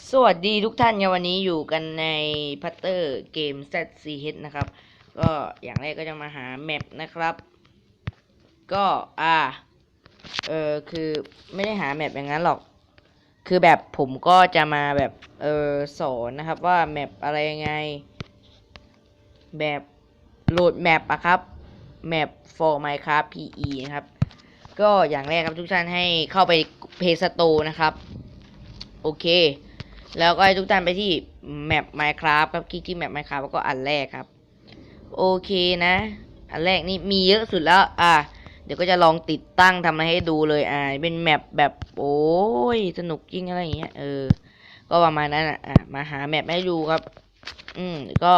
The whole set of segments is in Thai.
สวัสดีทุกท่านวันนี้อยู่กันในพัตเตอร์เกม ZCH นะครับ ก็อย่างแรกก็จะมาหาแมปนะครับ ก็อ่าเออคือไม่ได้หาแมปอย่างนั้นหรอก คือแบบผมก็จะมาแบบเออสอนนะครับว่าแมปอะไรยังไง แบบโหลดแมปอะครับแมป for Minecraft PE นะครับ ก็อย่างแรกครับทุกท่านให้เข้าไป Play Store นะครับ โอเค แล้วก็ให้ทุกท่านไปที่แมป Minecraft ครับคลิกที่แมป Minecraft แล้วก็อันแรกครับ โอเคนะ อันแรกนี่มีเยอะสุดแล้ว อะเดี๋ยวก็จะลองติดตั้งทำอะไรให้ดูเลยอ่าเป็นแมปแบบโอ้ยสนุกจริงอะไรอย่างเงี้ยเออ ก็ประมาณนั้นอะอะมาหาแมปให้ดูครับ อืมก็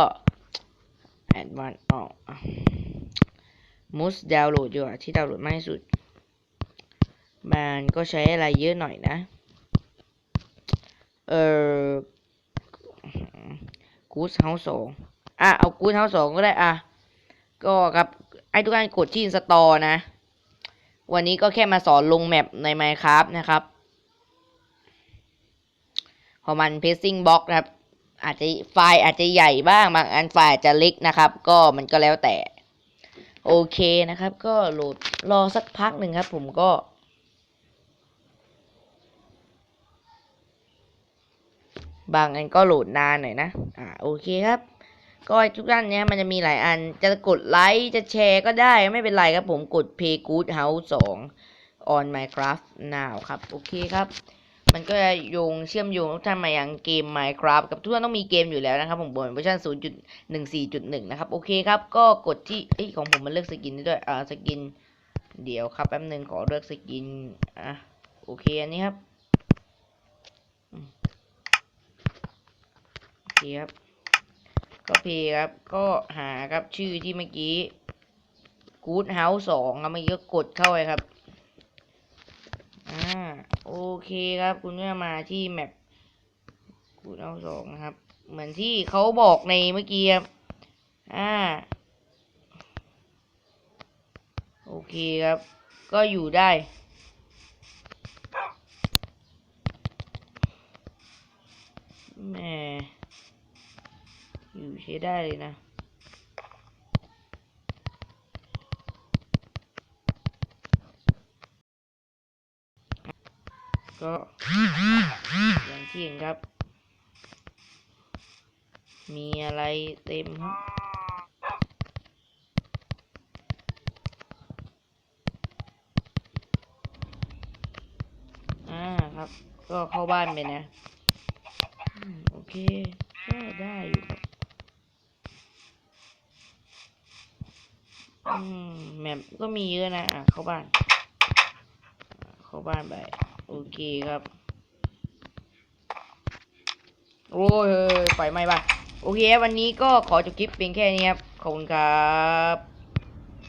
แอดวานออกมูสดาวน์โหลดอยู่อะที่ดาวน์โหลดมากที่สุดมันก็ใช้อะไรเยอะหน่อยนะ เออกูดเฮาสองอะเอากูดเฮาสองก็ได้อะก็ครับไอ้ทุกท่านกดที่สตอนะ วันนี้ก็แค่มาสอนลงแมปใน Minecraft นะครับพอมัน pacing box นะครับ อาจจะไฟล์อาจจะใหญ่บ้างบางอันไฟล์อาจจะเล็กนะครับ ก็มันก็แล้วแต่ โอเคนะครับ ก็โหลดรอสักพักหนึ่งครับ ผมก็ บางอันก็โหลดนานหน่อยนะ อ่าโอเคครับ ก็ทุกท่านเนี้ยมันจะมีหลายอัน จะกดไลค์ จะแชร์ก็ได้ไม่เป็นไรครับผมกด Play Good House 2 on Minecraft now ครับ โอเคครับ มันก็จะโยงเชื่อมโยงทุกท่านมายังเกม Minecraft กับทุกท่านต้องมีเกมอยู่แล้วนะครับ ผมบนเวอร์ชัน0.14.1 นะครับ โอเคครับ ก็กดที่เอ้ยของผมมันเลือกสกินได้ด้วย อ่าสกิน เดี๋ยวครับแป๊บนึงขอเลือกสกิน อะโอเคอันนี้ครับอืมโอเคครับ ก็เพย์ครับ ก็หาครับชื่อที่เมื่อกี้ Good House สองครับเมื่อกี้ก็กดเข้าไปครับ อ่า โอเคครับ คุณก็มาที่แมป Good House สองนะครับ เหมือนที่เขาบอกในเมื่อกี้ครับ อ่า โอเคครับ ก็อยู่ได้แม่ ใช้ได้เลยนะก็อย่างที่เห็นครับ มีอะไรเต็มครับอ่าครับ ก็เข้าบ้านไปนะ โอเค ก็ได้อยู่ครับ อืมแมปก็มีเยอะนะ อะ เข้าบ้าน เข้าบ้านไป โอเคครับ โอ้ยเฮ้ยไฟไหม้บ้าน โอเค วันนี้ก็ขอจบคลิปเพียงแค่นี้ครับ ขอบคุณครับ